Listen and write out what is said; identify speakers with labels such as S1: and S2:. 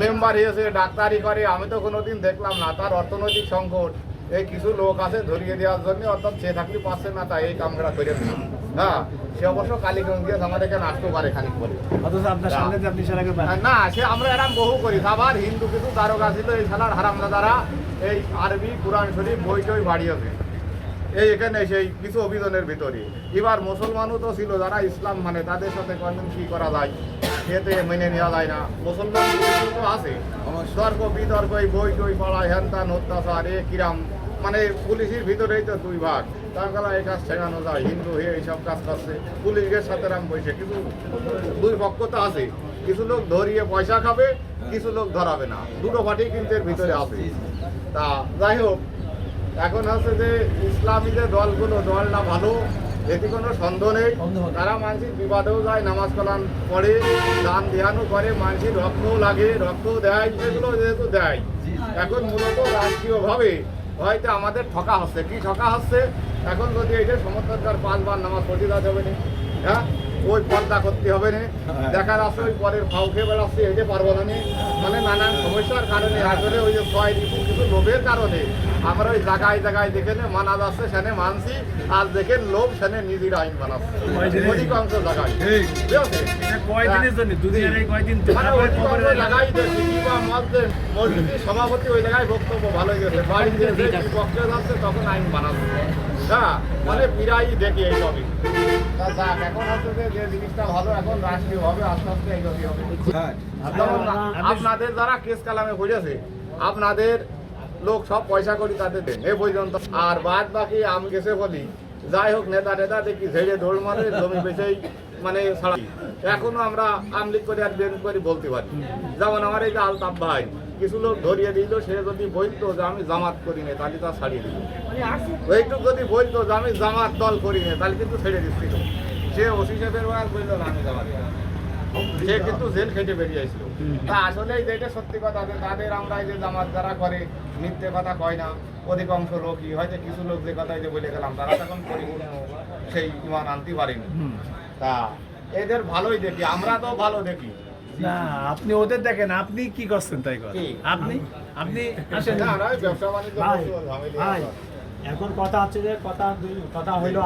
S1: Member হয়েছে ডাক্তারি করে আমি তো কোনোদিন দেখলাম না। তার অর্থনৈতিক সংকট। এই কিছু লোক আছে ধরিয়ে দেওয়ার জন্য অর্থাৎ সে থাকলে পাচ্ছে না তাই এই কামটা করে দিল হ্যাঁ সে অবশ্য কালীগঞ্জ গিয়ে আমাদেরকে নাচতে পারে খানিক করে
S2: দিয়ে
S1: না। সে আমরা এরম বহু করি। আবার হিন্দু কিছু দারোগা ছিল এই খেলার হারামদা দ্বারা এই আরবি কোরআন শরীফ বই টই বাড়িয়েছে। এই এখানে সেই কিছু অভিযানের ভিতরে এবার মুসলমানও তো ছিল যারা ইসলাম মানে তাদের সাথে কয়েকদিন কি করা যায় এতে মেনে নেওয়া যায় না। মুসলমান তো আছে। তর্ক বিতর্ক এই বই টই পড়া হ্যান ত্যান অত্যাচার এ কিরাম। মানে পুলিশের ভিতরেই তো দুই ভাগ। তার কারণে এই কাজ ঠেকানো যায় হিন্দু হয়ে এইসব কাজ করছে। পুলিশের সাথে রাম বসে। কিন্তু দুই পক্ষ তো আছে। কিছু লোক ধরিয়ে পয়সা খাবে কিছু লোক ধরাবে না। দুটো পার্টি কিন্তু এর ভিতরে আছে। তা যাই হোক এখন হচ্ছে যে ইসলামী যে দলগুলো দলটা ভালো এতে কোনো সন্দেহ নেই। তারা মানসিক বিবাদেও যায় নামাজ কালাম পড়ে দান ধ্যানও করে মানসিক রক্তও লাগে রক্তও দেয় এগুলো যেহেতু দেয়। এখন মূলত রাষ্ট্রীয়ভাবে হয়তো আমাদের ঠকা হচ্ছে। কি ঠকা হচ্ছে? এখন যদি এটা সমর্থনকার পাঁচবার নামাজ পড়তে যাবে না হ্যাঁ? ওই পর্দা করতে হবে না দেখা যাচ্ছে ওই পরের ফাউ খেয়ে বেড়াচ্ছে এটা পারব না মানে নানান সমস্যার কারণে আসলে ওই যে ছয় ঋতু কিছু লোভের কারণে আমরা ওই জায়গায় জায়গায় দেখে নে মানা যাচ্ছে সেনে মানছি আর দেখে লোভ সেনে নিজের আইন বানাচ্ছে। অধিকাংশ জায়গায় মানে মসজিদের সভাপতি ওই জায়গায় বক্তব্য ভালো গেছে। বাড়ি গেছে কি যাচ্ছে তখন আইন বানাচ্ছে। হ্যাঁ মানে প্রায় দেখি এই সবই। যাক এখন হচ্ছে যে যে জিনিসটা ভালো এখন রাষ্ট্রীয় হবে আস্তে আস্তে এগোতে হবে। আপনাদের যারা কেস কালামে বুঝেছে আপনাদের লোক সব পয়সা করি তাদের দেন এ পর্যন্ত। আর বাদ বাকি আমি গেছে বলি। যাই হোক নেতা টেতা দেখি ঝেড়ে দৌড় মারে জমি বেচেই মানে ছাড়াই এখনও আমরা আমলিক করে আর বের করে বলতে পারি। যেমন আমার এই যে আলতাফ ভাই কিছু লোক ধরিয়ে দিল সে যদি বলতো যে আমি জামাত করি না তাহলে তা ছাড়িয়ে দিল। ওইটুকু যদি বলতো যে আমি জামাত দল করি না তাহলে কিন্তু ছেড়ে দিচ্ছিল। ওসি সাহেবের ওয়াজ বলল না আমি সে কিন্তু জেল খেটে তা যেটা সত্যি কথা যে তাদের আমরা যে জামাত যারা করে মিথ্যে কথা কয় না অধিকাংশ লোকই হয়তো কিছু লোক যে কথা যে বলে গেলাম তারা তখন পরিপূর্ণ সেই ইমান আনতে পারেনি। তা এদের ভালোই দেখি আমরা তো ভালো দেখি।
S2: না আপনি ওদের দেখেন আপনি কি করছেন তাই আপনি? আপনি আসেন।
S3: এখন কথা হচ্ছে যে কথা কথা হইল